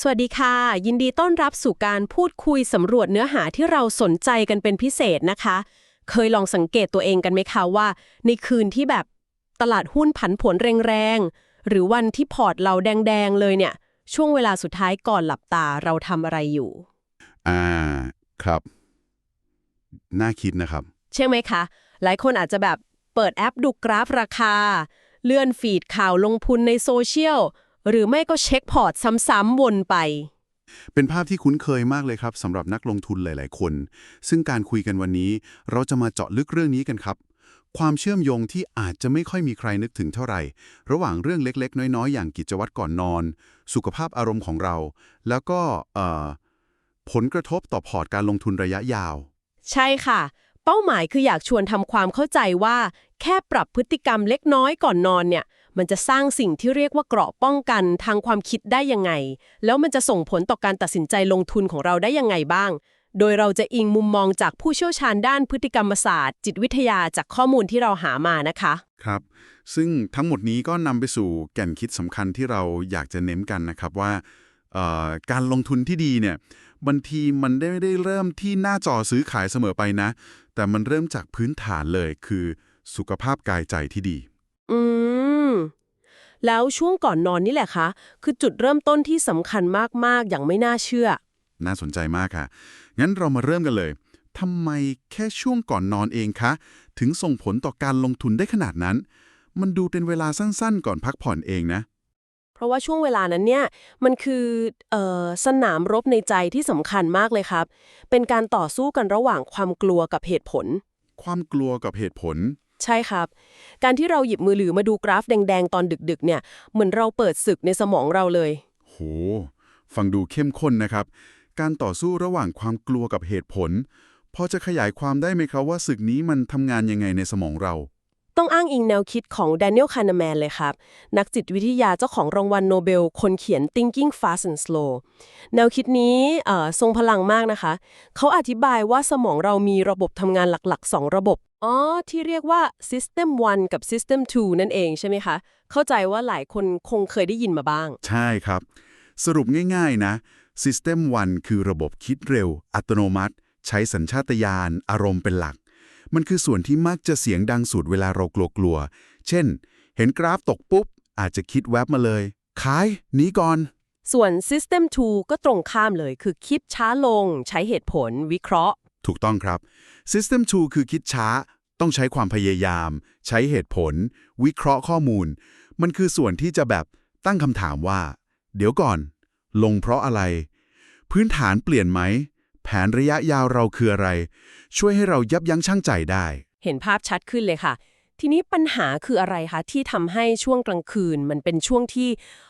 สวัสดีค่ะ ยินดีต้อนรับสู่การพูดคุยสำรวจเนื้อหาที่เราสนใจกันเป็นพิเศษนะคะ เคยลองสังเกตตัวเองกันไหมคะว่า ในคืนที่แบบตลาดหุ้นผันผวนแรงๆ หรือวันที่พอร์ตเราแดงๆ เลยเนี่ย ช่วงเวลาสุดท้ายก่อนหลับตาเราทำอะไรอยู่ อ่าครับ น่าคิดนะครับ ใช่ไหมคะ หลายคนอาจจะแบบเปิดแอปดูกราฟราคา เลื่อนฟีดข่าวลงทุนในโซเชียล หรือไม่ก็เช็คพอร์ตซ้ำๆวนไป เป็นภาพที่คุ้นเคยมากเลยครับสำหรับนักลงทุนหลาย ๆ คน ซึ่งการคุยกันวันนี้ เราจะมาเจาะลึกเรื่องนี้กันครับ ความเชื่อมโยงที่อาจจะไม่ค่อยมีใครนึกถึงเท่าไหร่ ระหว่างเรื่องเล็ก ๆ น้อย ๆ อย่างกิจวัตรก่อนนอน สุขภาพอารมณ์ของเรา แล้วก็เอ่อผลกระทบต่อพอร์ตการลงทุนระยะยาว ใช่ค่ะ เป้าหมายคืออยากชวนทำความเข้าใจว่า แค่ปรับพฤติกรรมเล็กน้อยก่อนนอนเนี่ย มันจะสร้างสิ่งที่เรียกว่าเกราะป้องกันทางความคิดได้ยังไง แล้วมันจะส่งผลต่อการตัดสินใจลงทุนของเราได้ยังไงบ้าง โดยเราจะอิงมุมมองจากผู้เชี่ยวชาญด้านพฤติกรรมศาสตร์ จิตวิทยาจากข้อมูลที่เราหามานะคะ ครับ ซึ่งทั้งหมดนี้ก็นำไปสู่แก่นคิดสำคัญที่เราอยากจะเน้นกันนะครับว่าการลงทุนที่ดีเนี่ยบางทีมันได้ไม่ได้เริ่มที่หน้าจอซื้อขายเสมอไปนะ แต่มันเริ่มจากพื้นฐานเลยคือสุขภาพกายใจที่ดี อืม แล้วช่วงก่อนนอนนี่แหละคะ คือจุดเริ่มต้นที่สำคัญมาก ๆ อย่างไม่น่าเชื่อ น่าสนใจมากค่ะ งั้นเรามาเริ่มกันเลย ทำไมแค่ช่วงก่อนนอนเองคะ ถึงส่งผลต่อการลงทุนได้ขนาดนั้น มันดูเป็นเวลาสั้นๆ ก่อนพักผ่อนเองนะ เพราะว่าช่วงเวลานั้นเนี่ย มันคือเออสนามรบในใจที่สำคัญมากเลยครับ เป็นการต่อสู้กันระหว่างความกลัวกับเหตุผล ความกลัวกับเหตุผล ใช่ครับ การที่เราหยิบมือถือมาดูกราฟแดง ๆ ตอนดึกๆเนี่ยเหมือนเราเปิดศึกในสมองเราเลย โห ฟังดูเข้มข้นนะครับ การต่อสู้ระหว่างความกลัวกับเหตุผล พอจะขยายความได้ไหมครับว่าศึกนี้มันทำงานยังไงในสมองเรา ต้องอ้างอิงแนวคิดของ Daniel Kahneman เลยครับ นักจิตวิทยาเจ้าของรางวัลโนเบล คนเขียน Thinking Fast and Slow แนวคิดนี้เอ่อทรงพลังมากนะคะ เขาอธิบายว่าสมองเรามีระบบทำงานหลักๆ2ระบบ อ๋อ ที่เรียกว่า System 1 กับ System 2 นั่นเองใช่ไหมคะ เข้าใจว่าหลายคนคงเคยได้ยินมาบ้าง ใช่ครับ สรุปง่ายๆนะ System 1 คือระบบคิดเร็ว อัตโนมัติ ใช้สัญชาตญาณอารมณ์เป็นหลัก มันคือส่วนที่มักจะเสียงดังสุดเวลาเรากลัวๆ เช่น เห็นกราฟตกปุ๊บ อาจจะคิดแวบมาเลย ขายหนีก่อน ส่วน System 2 ก็ตรงข้ามเลย คือคิดช้าลง ใช้เหตุผลวิเคราะห์ ถูกต้องครับ System 2 คือคิดช้า ต้องใช้ความพยายาม ใช้เหตุผล วิเคราะห์ข้อมูล มันคือส่วนที่จะแบบตั้งคำถามว่า เดี๋ยวก่อน ลงเพราะอะไร พื้นฐานเปลี่ยนไหม แผนระยะยาวเราคืออะไร ช่วยให้เรายับยั้งชั่งใจได้ เห็นภาพชัดขึ้นเลยค่ะ ทีนี้ปัญหาคืออะไรคะ ที่ทำให้ช่วงกลางคืน มันเป็นช่วงที่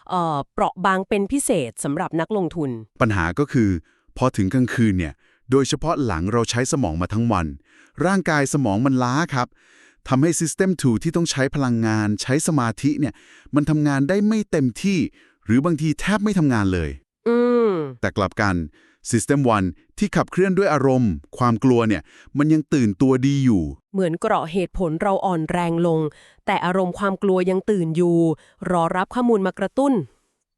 เอ่อเปราะบางเป็นพิเศษสำหรับนักลงทุน ปัญหาก็คือ พอถึงกลางคืนเนี่ย โดยเฉพาะหลังเราใช้สมองมาทั้งวัน ร่างกายสมองมันล้าครับทำให้ System 2 ที่ต้องใช้พลังงาน ใช้สมาธิเนี่ย มันทำงานได้ไม่เต็มที่ หรือบางทีแทบไม่ทำงานเลยอืมแต่กลับกัน System 1 ที่ขับเคลื่อนด้วยอารมณ์ ความกลัวเนี่ย มันยังตื่นตัวดีอยู่ เหมือนเกราะเหตุผลเราอ่อนแรงลง แต่อารมณ์ความกลัวยังตื่นอยู่ รอรับข้อมูลมากระตุ้น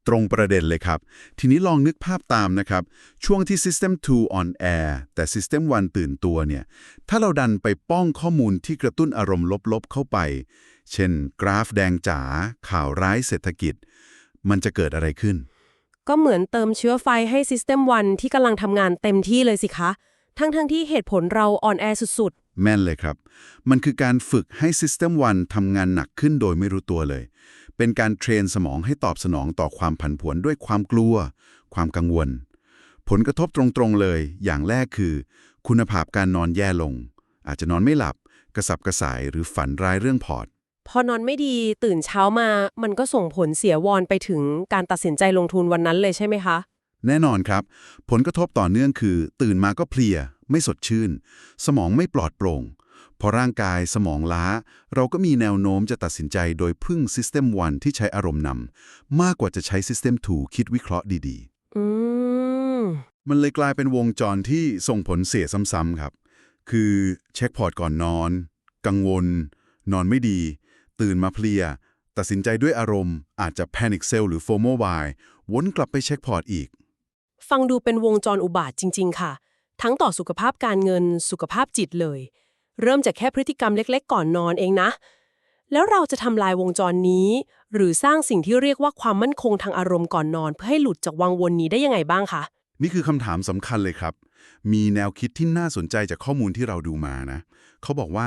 ตรงประเด็นเลยครับ ทีนี้ลองนึกภาพตามนะครับ ช่วงที่ System 2 on air แต่ System 1 ตื่นตัวเนี่ย ถ้าเราดันไปป้องข้อมูลที่กระตุ้นอารมณ์ลบๆเข้าไป เช่น กราฟแดงจ๋า ข่าวร้ายเศรษฐกิจ มันจะเกิดอะไรขึ้น ก็เหมือนเติมเชื้อไฟให้ System 1 ที่กำลังทำงานเต็มที่เลยสิคะ ทั้งๆทที่เหตุผลเราอ่อนแอสุดแม่นเลยครับ มันคือการฝึกให้ System 1ทำงานหนักขึ้นโดยไม่รู้ตัวเลย เป็นการเทรนสมองให้ตอบสนองต่อความผันผวนด้วยความกลัว ความกังวล ผลกระทบตรงๆเลย อย่างแรกคือ คุณภาพการนอนแย่ลง อาจจะนอนไม่หลับ กระสับกระส่ายหรือฝันร้ายเรื่องพอร์ตๆพอนอนไม่ดีตื่นเช้ามา มันก็ส่งผลเสียวอนไปถึงการตัดสินใจลงทุนวันนั้นเลยใช่ไหมคะ แน่นอนครับ ผลกระทบต่อเนื่องคือ ตื่นมาก็เพลีย ไม่สดชื่น สมองไม่ปลอดโปร่ง พอร่างกายสมองล้า เราก็มีแนวโน้มจะตัดสินใจโดยพึ่ง System 1 ที่ใช้อารมณ์นำมากกว่าจะใช้ System 2 คิดวิเคราะห์ดีอืมๆมันเลยกลายเป็นวงจรที่ส่งผลเสียซ้ำๆครับ คือเช็คพอร์ตก่อนนอน กังวล นอนไม่ดี ตื่นมาเพลีย ตัดสินใจด้วยอารมณ์ อาจจะ panic sell หรือ FOMO buy วนกลับไปเช็คพอร์ตอีก ฟังดูเป็นวงจรอุบาทจริง ๆ ค่ะ ทั้งต่อสุขภาพการเงินสุขภาพจิตเลย เริ่มจากแค่พฤติกรรมเล็กๆ ก่อนนอนเองนะ แล้วเราจะทำลายวงจรนี้ หรือสร้างสิ่งที่เรียกว่าความมั่นคงทางอารมณ์ก่อนนอน เพื่อให้หลุดจากวังวนนี้ได้ยังไงบ้างคะ นี่คือคำถามสำคัญเลยครับ มีแนวคิดที่น่าสนใจจากข้อมูลที่เราดูมานะ เขาบอกว่า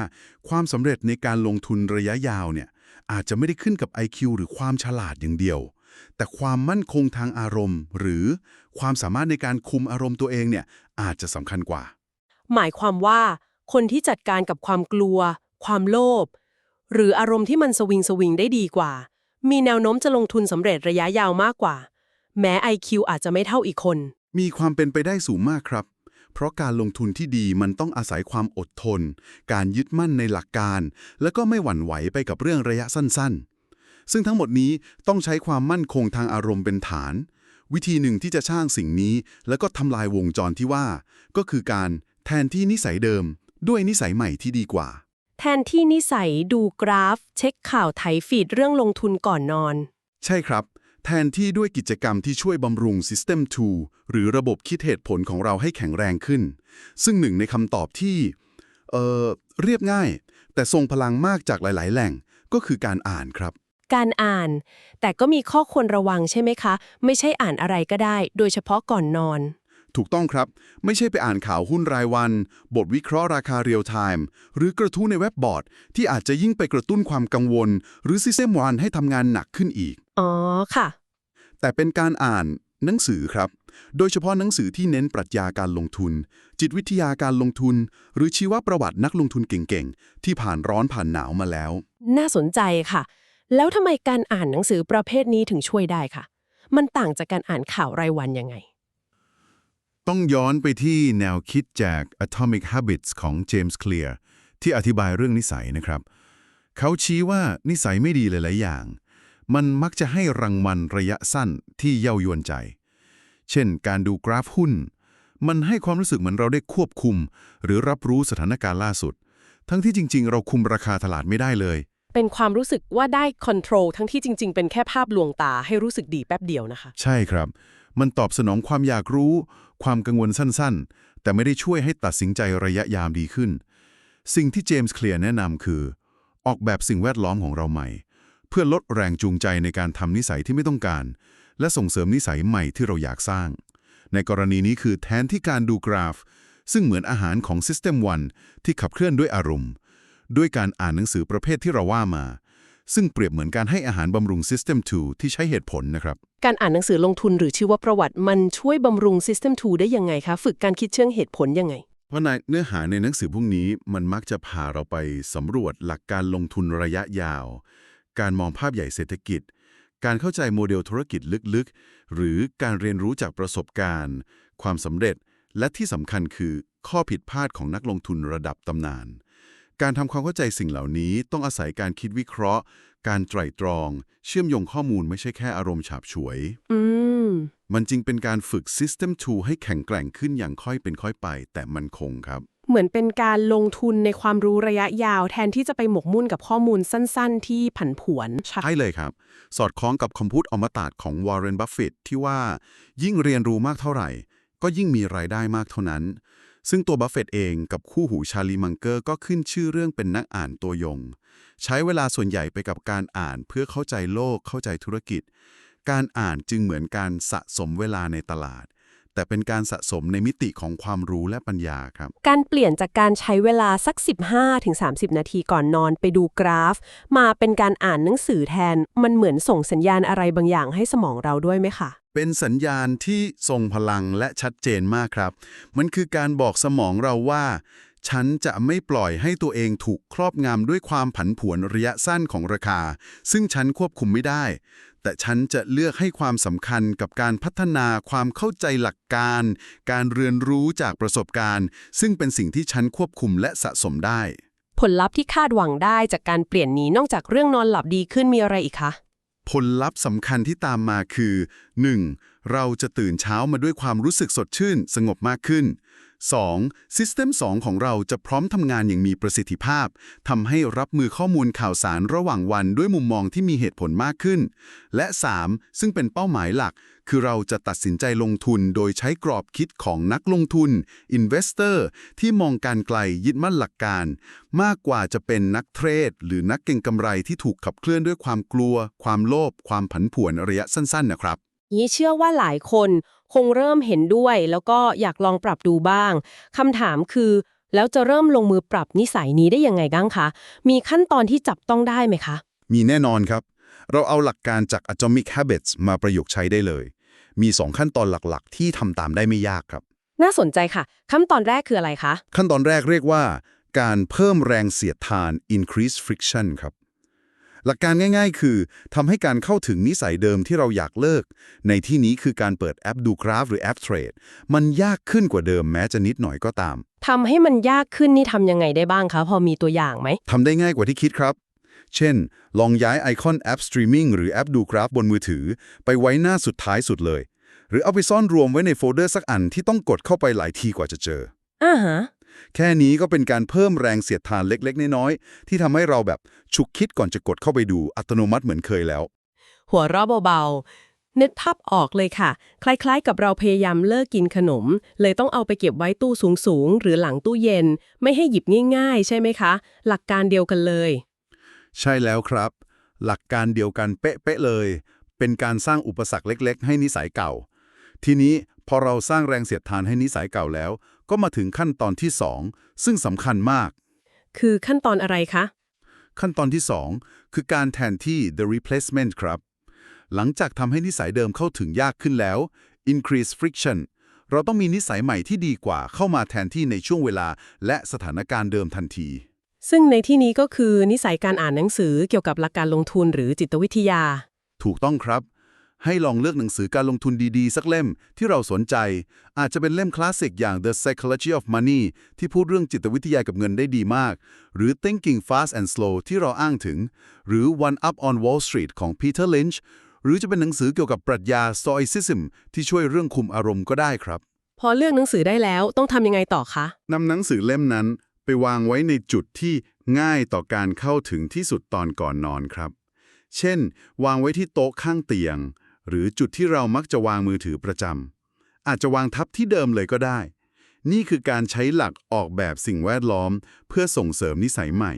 ความสำเร็จในการลงทุนระยะยาวเนี่ยอาจจะไม่ได้ขึ้นกับ IQ หรือความฉลาดอย่างเดียว แต่ความมั่นคงทางอารมณ์ หรือความสามารถในการคุมอารมณ์ตัวเองเนี่ยอาจจะสำคัญกว่า หมายความว่า คนที่จัดการกับความกลัว ความโลภหรืออารมณ์ที่มันสวิงสวิงได้ดีกว่า มีแนวโน้มจะลงทุนสำเร็จระยะยาวมากกว่า แม้ IQ อาจจะไม่เท่าอีกคน มีความเป็นไปได้สูงมากครับ เพราะการลงทุนที่ดีมันต้องอาศัยความอดทน การยึดมั่นในหลักการ แล้วก็ไม่หวั่นไหวไปกับเรื่องระยะสั้นๆ ซึ่งทั้งหมดนี้ต้องใช้ความมั่นคงทางอารมณ์เป็นฐาน วิธีหนึ่งที่จะสร้างสิ่งนี้ แล้วก็ทำลายวงจรที่ว่า ก็คือการแทนที่นิสัยเดิม ด้วยนิสัยใหม่ที่ดีกว่า แทนที่นิสัยดูกราฟ เช็คข่าวไถฟีดเรื่องลงทุนก่อนนอน ใช่ครับ แทนที่ด้วยกิจกรรมที่ช่วยบำรุง System 2 หรือระบบคิดเหตุผลของเราให้แข็งแรงขึ้น ซึ่งหนึ่งในคำตอบที่ เอ่อเรียบง่าย แต่ทรงพลังมากจากหลาย ๆ แหล่งก็คือการอ่านครับ การอ่าน แต่ก็มีข้อควรระวังใช่ไหมคะ ไม่ใช่อ่านอะไรก็ได้ โดยเฉพาะก่อนนอน ถูกต้องครับ ไม่ใช่ไปอ่านข่าวหุ้นรายวัน บทวิเคราะห์ราคาเรียลไทม์หรือกระทู้ในเว็บบอร์ด ที่อาจจะยิ่งไปกระตุ้นความกังวล หรือ System 1ให้ทำงานหนักขึ้นอีก อ๋อค่ะ แต่เป็นการอ่านหนังสือครับ โดยเฉพาะหนังสือที่เน้นปรัชญาการลงทุน จิตวิทยาการลงทุน หรือชีวประวัตินักลงทุนเก่งๆ ที่ผ่านร้อนผ่านหนาวมาแล้ว น่าสนใจค่ะ แล้วทำไมการอ่านหนังสือประเภทนี้ถึงช่วยได้ค่ะ มันต่างจากการอ่านข่าวรายวันยังไง ต้องย้อนไปที่แนวคิดจาก Atomic Habits ของ James Clear ที่อธิบายเรื่องนิสัยนะครับ เขาชี้ว่านิสัยไม่ดีหลาย ๆ อย่าง มันมักจะให้รางวัลระยะสั้นที่เย้ายวนใจ เช่น การดูกราฟหุ้น มันให้ความรู้สึกเหมือนเราได้ควบคุม หรือรับรู้สถานการณ์ล่าสุด ทั้งที่จริง ๆ เราคุมราคาตลาดไม่ได้เลย เป็นความรู้สึกว่าได้คอนโทรลทั้งที่จริง ๆ เป็นแค่ภาพลวงตาให้รู้สึกดีแป๊บเดียวนะคะ ใช่ครับ มันตอบสนองความอยากรู้ ความกังวลสั้นๆ แต่ไม่ได้ช่วยให้ตัดสินใจระยะยาวดีขึ้น สิ่งที่เจมส์เคลียร์แนะนำคือ ออกแบบสิ่งแวดล้อมของเราใหม่ เพื่อลดแรงจูงใจในการทำนิสัยที่ไม่ต้องการ และส่งเสริมนิสัยใหม่ที่เราอยากสร้าง ในกรณีนี้คือแทนที่การดูกราฟ ซึ่งเหมือนอาหารของ System 1 ที่ขับเคลื่อนด้วยอารมณ์ ด้วยการอ่านหนังสือประเภทที่เราว่ามา ซึ่งเปรียบเหมือนการให้อาหารบำรุง System 2 ที่ใช้เหตุผลนะครับ การอ่านหนังสือลงทุนหรือชีวประวัติมันช่วยบำรุง System 2 ได้ยังไงคะ ฝึกการคิดเชิงเหตุผลยังไง เพราะในเนื้อหาในหนังสือพวกนี้มันมักจะพาเราไปสำรวจหลักการลงทุนระยะยาว การมองภาพใหญ่เศรษฐกิจ การเข้าใจโมเดลธุรกิจลึกๆ หรือการเรียนรู้จากประสบการณ์ ความสำเร็จ และที่สำคัญคือข้อผิดพลาดของนักลงทุนระดับตำนาน การทำความเข้าใจสิ่งเหล่านี้ต้องอาศัยการคิดวิเคราะห์ การไตร่ตรอง เชื่อมโยงข้อมูลไม่ใช่แค่อารมณ์ฉาบฉวย อืม มันจึงเป็นการฝึก System 2 ให้แข็งแกร่งขึ้นอย่างค่อยเป็นค่อยไป แต่มันคงครับ เหมือนเป็นการลงทุนในความรู้ระยะยาวแทนที่จะไปหมกมุ่นกับข้อมูลสั้น ๆ ที่ผันผวนใช่เลยครับ สอดคล้องกับคำพูดอมตะของวอร์เรน บัฟเฟตที่ว่า ยิ่งเรียนรู้มากเท่าไหร่ ก็ยิ่งมีรายได้มากเท่านั้น ซึ่งตัวบัฟเฟตเองกับคู่หูชาลีมังเกอร์ก็ขึ้นชื่อเรื่องเป็นนักอ่านตัวยง ใช้เวลาส่วนใหญ่ไปกับการอ่านเพื่อเข้าใจโลกเข้าใจธุรกิจ การอ่านจึงเหมือนการสะสมเวลาในตลาด แต่เป็นการสะสมในมิติของความรู้และปัญญาครับ การเปลี่ยนจากการใช้เวลาสัก 15-30 นาทีก่อนนอนไปดูกราฟ มาเป็นการอ่านหนังสือแทน มันเหมือนส่งสัญญาณอะไรบางอย่างให้สมองเราด้วยไหมคะ เป็นสัญญาณที่ทรงพลังและชัดเจนมากครับ มันคือการบอกสมองเราว่า ฉันจะไม่ปล่อยให้ตัวเองถูกครอบงำด้วยความผันผวนระยะสั้นของราคา ซึ่งฉันควบคุมไม่ได้ แต่ฉันจะเลือกให้ความสำคัญกับการพัฒนาความเข้าใจหลักการ การเรียนรู้จากประสบการณ์ ซึ่งเป็นสิ่งที่ฉันควบคุมและสะสมได้ ผลลัพธ์ที่คาดหวังได้จากการเปลี่ยนนี้นอกจากเรื่องนอนหลับดีขึ้นมีอะไรอีกคะ ผลลัพธ์สำคัญที่ตามมาคือ 1. เราจะตื่นเช้ามาด้วยความรู้สึกสดชื่น สงบมากขึ้น 2. System 2 ของเราจะพร้อมทำงานอย่างมีประสิทธิภาพทำให้รับมือข้อมูลข่าวสารระหว่างวันด้วยมุมมองที่มีเหตุผลมากขึ้น และ 3. ซึ่งเป็นเป้าหมายหลัก คือเราจะตัดสินใจลงทุนโดยใช้กรอบคิดของนักลงทุน Investor ที่มองการไกลยึดมั่นหลักการ มากกว่าจะเป็นนักเทรด หรือนักเก็งกำไรที่ถูกขับเคลื่อนด้วยความกลัว ความโลภความผันผวนระยะสั้น ๆ นะครับ นี้เชื่อว่าหลายคนคงเริ่มเห็นด้วย แล้วก็อยากลองปรับดูบ้างคำถามคือ แล้วจะเริ่มลงมือปรับนิสัยนี้ได้ยังไงบ้างคะ มีขั้นตอนที่จับต้องได้ไหมคะ มีแน่นอนครับ เราเอาหลักการจาก Atomic Habits มาประยุกต์ใช้ได้เลย มี 2 ขั้นตอนหลักๆ ที่ทำตามได้ไม่ยากครับ น่าสนใจค่ะ ขั้นตอนแรกคืออะไรคะ ขั้นตอนแรกเรียกว่า การเพิ่มแรงเสียดทาน increase friction ครับ หลักการง่ายๆ คือทำให้การเข้าถึงนิสัยเดิมที่เราอยากเลิก ในที่นี้คือการเปิดแอปดูกราฟหรือแอปเทรดมันยากขึ้นกว่าเดิมแม้จะนิดหน่อยก็ตามทำให้มันยากขึ้นนี่ทำยังไงได้บ้างคะพอมีตัวอย่างไหมทำได้ง่ายกว่าที่คิดครับ เช่น ลองย้ายไอคอนแอปสตรีมมิ่งหรือแอปดูกราฟบนมือถือ ไปไว้หน้าสุดท้ายสุดเลย หรือเอาไปซ่อนรวมไว้ในโฟลเดอร์สักอันที่ต้องกดเข้าไปหลายทีกว่าจะเจออ่าฮะ แค่นี้ก็เป็นการเพิ่มแรงเสียดทานเล็กๆ น้อยๆ ที่ทำให้เราแบบฉุกคิดก่อนจะกดเข้าไปดูอัตโนมัติเหมือนเคยแล้ว หัวเราะเบาๆนึกภาพออกเลยค่ะ คล้ายๆ กับเราพยายามเลิกกินขนม เลยต้องเอาไปเก็บไว้ตู้สูงๆ หรือหลังตู้เย็น ไม่ให้หยิบง่าย ๆ ใช่ไหมคะ หลักการเดียวกันเลย ใช่แล้วครับ หลักการเดียวกันเป๊ะๆเลย เป็นการสร้างอุปสรรคเล็ก ๆ ให้นิสัยเก่า ทีนี้ พอเราสร้างแรงเสียดทานให้นิสัยเก่าแล้ว ก็มาถึงขั้นตอนที่ 2 ซึ่งสำคัญมาก คือขั้นตอนอะไรคะ ขั้นตอนที่ 2 คือการแทนที่ the replacement ครับ หลังจากทำให้นิสัยเดิมเข้าถึงยากขึ้นแล้ว increase friction เราต้องมีนิสัยใหม่ที่ดีกว่าเข้ามาแทนที่ในช่วงเวลา และสถานการณ์เดิมทันที ซึ่งในที่นี้ก็คือนิสัยการอ่านหนังสือเกี่ยวกับหลักการลงทุนหรือจิตวิทยา ถูกต้องครับ ให้ลองเลือกหนังสือการลงทุนดีๆ สักเล่มที่เราสนใจ อาจจะเป็นเล่มคลาสสิกอย่าง The Psychology of Money ที่พูดเรื่องจิตวิทยากับเงินได้ดีมาก หรือ Thinking Fast and Slow ที่เราอ้างถึง หรือ One Up on Wall Street ของ Peter Lynch หรือจะเป็นหนังสือเกี่ยวกับปรัชญา Stoicism ที่ช่วยเรื่องคุมอารมณ์ก็ได้ครับ พอเลือกหนังสือได้แล้วต้องทำยังไงต่อคะนำหนังสือเล่มนั้นไปวางไว้ในจุดที่ง่ายต่อการเข้าถึงที่สุดตอนก่อนนอนครับ เช่น วางไว้ที่โต๊ะข้างเตียง หรือจุดที่เรามักจะวางมือถือประจำอาจจะวางทับที่เดิมเลยก็ได้ นี่คือการใช้หลักออกแบบสิ่งแวดล้อม เพื่อส่งเสริมนิสัยใหม่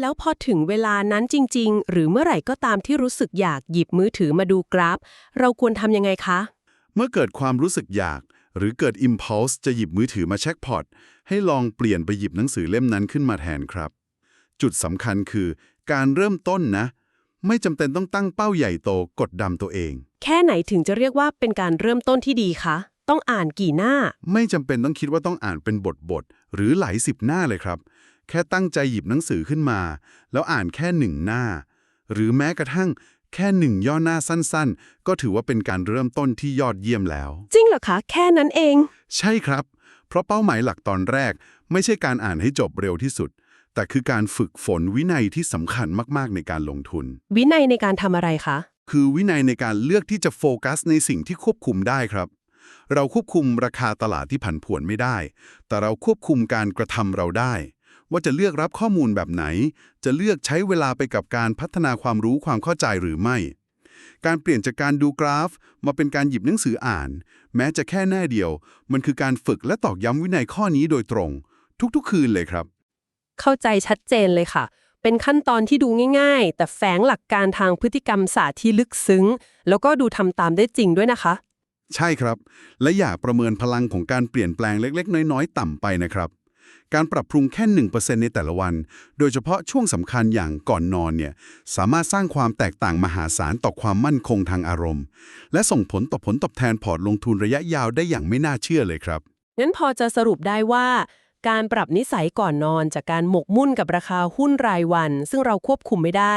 แล้วพอถึงเวลานั้นจริง ๆ หรือเมื่อไหร่ก็ตามที่รู้สึกอยากหยิบมือถือมาดูกราฟ เราควรทำยังไงคะ เมื่อเกิดความรู้สึกอยาก หรือเกิด impulse จะหยิบมือถือมาเช็คพอร์ตให้ลองเปลี่ยนไปหยิบหนังสือเล่มนั้นขึ้นมาแทนครับ จุดสำคัญคือ การเริ่มต้นนะ ไม่จำเป็นต้องตั้งเป้าใหญ่โตกดดันตัวเอง แค่ไหนถึงจะเรียกว่าเป็นการเริ่มต้นที่ดีคะ ต้องอ่านกี่หน้า ไม่จำเป็นต้องคิดว่าต้องอ่านเป็นบทบทๆหรือหลายสิบหน้าเลยครับ แค่ตั้งใจหยิบหนังสือขึ้นมา แล้วอ่านแค่หนึ่งหน้า หรือแม้กระทั่งแค่หนึ่งย่อหน้าสั้นๆ ก็ถือว่าเป็นการเริ่มต้นที่ยอดเยี่ยมแล้ว จริงเหรอคะ แค่นั้นเอง ใช่ครับ เพราะเป้าหมายหลักตอนแรก ไม่ใช่การอ่านให้จบเร็วที่สุด แต่คือการฝึกฝนวินัยที่สำคัญมาก ๆ ในการลงทุน วินัยในการทำอะไรคะ คือวินัยในการเลือกที่จะโฟกัสในสิ่งที่ควบคุมได้ครับ เราควบคุมราคาตลาดที่ผันผวนไม่ได้ แต่เราควบคุมการกระทำเราได้ ว่าจะเลือกรับข้อมูลแบบไหน จะเลือกใช้เวลาไปกับการพัฒนาความรู้ความเข้าใจหรือไม่ การเปลี่ยนจากการดูกราฟ มาเป็นการหยิบหนังสืออ่าน แม้จะแค่แน่เดียว มันคือการฝึกและตอกย้ำวินัยข้อนี้โดยตรง ทุกๆ คืนเลยครับ เข้าใจชัดเจนเลยค่ะ เป็นขั้นตอนที่ดูง่าย ๆ แต่แฝงหลักการทางพฤติกรรมศาสตร์ที่ลึกซึ้ง แล้วก็ดูทำตามได้จริงด้วยนะคะ ใช่ครับ และอย่าประเมินพลังของการเปลี่ยนแปลงเล็ก ๆ น้อยๆ ต่ำไปนะครับ การปรับปรุงแค่ 1%ในแต่ละวัน โดยเฉพาะช่วงสำคัญอย่างก่อนนอนเนี่ยสามารถสร้างความแตกต่างมหาศาลต่อความมั่นคงทางอารมณ์ และส่งผลต่อผลตอบแทนพอร์ตลงทุนระยะยาวได้อย่างไม่น่าเชื่อเลยครับงั้นพอจะสรุปได้ว่า การปรับนิสัยก่อนนอนจากการหมกมุ่นกับราคาหุ้นรายวัน ซึ่งเราควบคุมไม่ได้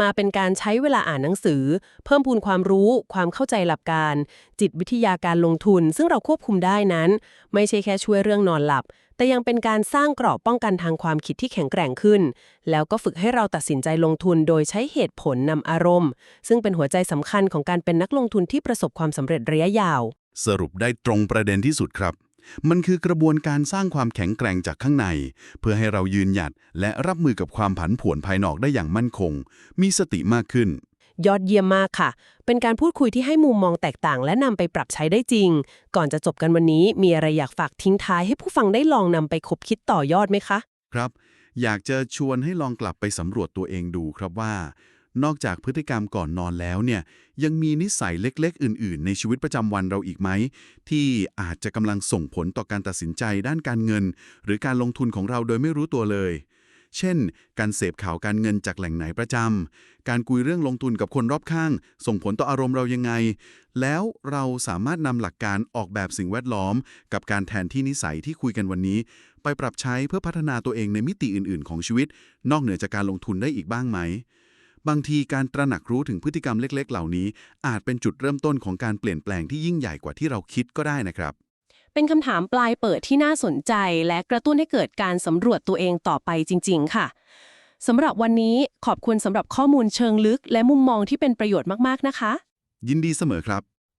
มาเป็นการใช้เวลาอ่านหนังสือ เพิ่มพูนความรู้ ความเข้าใจหลักการ จิตวิทยาการลงทุน ซึ่งเราควบคุมได้นั้น ไม่ใช่แค่ช่วยเรื่องนอนหลับ แต่ยังเป็นการสร้างกรอบป้องกันทางความคิดที่แข็งแกร่งขึ้น แล้วก็ฝึกให้เราตัดสินใจลงทุนโดยใช้เหตุผลนำอารมณ์ ซึ่งเป็นหัวใจสำคัญของการเป็นนักลงทุนที่ประสบความสำเร็จระยะยาว สรุปได้ตรงประเด็นที่สุดครับ มันคือกระบวนการสร้างความแข็งแกร่งจากข้างใน เพื่อให้เรายืนหยัดและรับมือกับความผันผวนภายนอกได้อย่างมั่นคง มีสติมากขึ้น ยอดเยี่ยมมากค่ะ เป็นการพูดคุยที่ให้มุมมองแตกต่าง และนำไปปรับใช้ได้จริง ก่อนจะจบกันวันนี้ มีอะไรอยากฝากทิ้งท้ายให้ผู้ฟังได้ลองนำไปคบคิดต่อยอดไหมคะ ครับ อยากจะชวนให้ลองกลับไปสำรวจตัวเองดูครับว่า นอกจากพฤติกรรมก่อนนอนแล้วเนี่ยยังมีนิสัยเล็กๆ อื่น ๆ ในชีวิตประจำวันเราอีกไหม ที่อาจจะกำลังส่งผลต่อการตัดสินใจด้านการเงิน หรือการลงทุนของเราโดยไม่รู้ตัวเลย เช่น การเสพข่าวการเงินจากแหล่งไหนประจำการคุยเรื่องลงทุนกับคนรอบข้าง ส่งผลต่ออารมณ์เรายังไง แล้วเราสามารถนำหลักการออกแบบสิ่งแวดล้อม กับการแทนที่นิสัยที่คุยกันวันนี้ ไปปรับใช้เพื่อพัฒนาตัวเองในมิติอื่น ๆ ของชีวิต นอกเหนือจากการลงทุนได้อีกบ้างไหม บางทีการตระหนักรู้ถึงพฤติกรรมเล็ก ๆ เหล่านี้ อาจเป็นจุดเริ่มต้นของการเปลี่ยนแปลงที่ยิ่งใหญ่กว่าที่เราคิดก็ได้นะครับ เป็นคำถามปลายเปิดที่น่าสนใจ และกระตุ้นให้เกิดการสำรวจตัวเองต่อไปจริง ๆ ค่ะสำหรับวันนี้ขอบคุณสำหรับข้อมูลเชิงลึก และมุมมองที่เป็นประโยชน์มากๆนะคะ ยินดีเสมอครับ